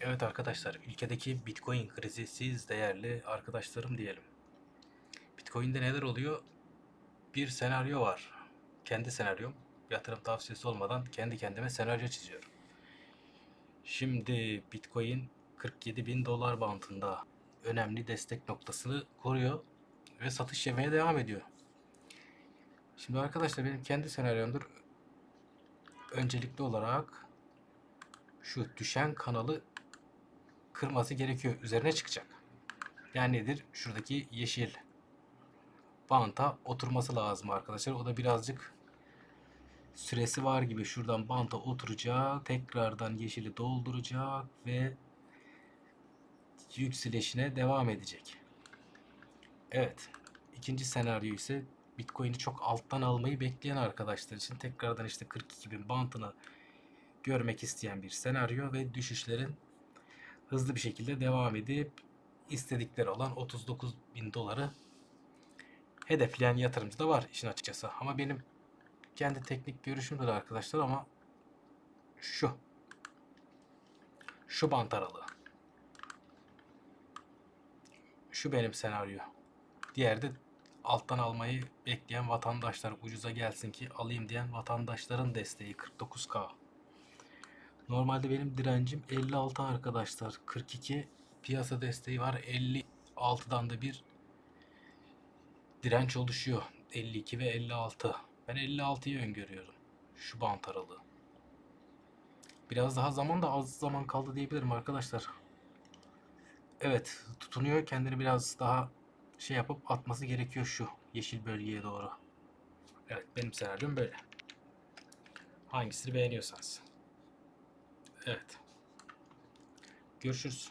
Evet arkadaşlar, ülkedeki Bitcoin krizi siz değerli arkadaşlarım diyelim. Bitcoin'de neler oluyor? Bir senaryo var. Kendi senaryom. Yatırım tavsiyesi olmadan kendi kendime senaryo çiziyorum. Şimdi Bitcoin 47 bin dolar bantında önemli destek noktasını koruyor ve satış yemeye devam ediyor. Şimdi arkadaşlar benim kendi senaryomdur. Öncelikli olarak şu düşen kanalı kırması gerekiyor. Üzerine çıkacak. Yani nedir? Şuradaki yeşil banta oturması lazım arkadaşlar. O da birazcık süresi var gibi. Şuradan banta oturacak. Tekrardan yeşili dolduracak ve yükselişine devam edecek. Evet. İkinci senaryo ise Bitcoin'i çok alttan almayı bekleyen arkadaşlar için tekrardan işte 42 bin bantını görmek isteyen bir senaryo ve düşüşlerin hızlı bir şekilde devam edip istedikleri olan 39 bin doları hedefleyen yatırımcı da var işin açıkçası. Ama benim kendi teknik görüşümdür arkadaşlar ama şu şu bant aralığı. Şu benim senaryo. Diğer de alttan almayı bekleyen vatandaşlar ucuza gelsin ki alayım diyen vatandaşların desteği 49K. Normalde benim direncim 56 arkadaşlar. 42 piyasa desteği var. 56'dan da bir direnç oluşuyor. 52 ve 56. Ben 56'yı öngörüyorum. Şu bant aralığı. Biraz daha zaman da az zaman kaldı diyebilirim arkadaşlar. Evet tutunuyor. Kendini biraz daha şey yapıp atması gerekiyor şu yeşil bölgeye doğru. Evet benim senaryom böyle. Hangisini beğeniyorsanız. Evet. Görüşürüz.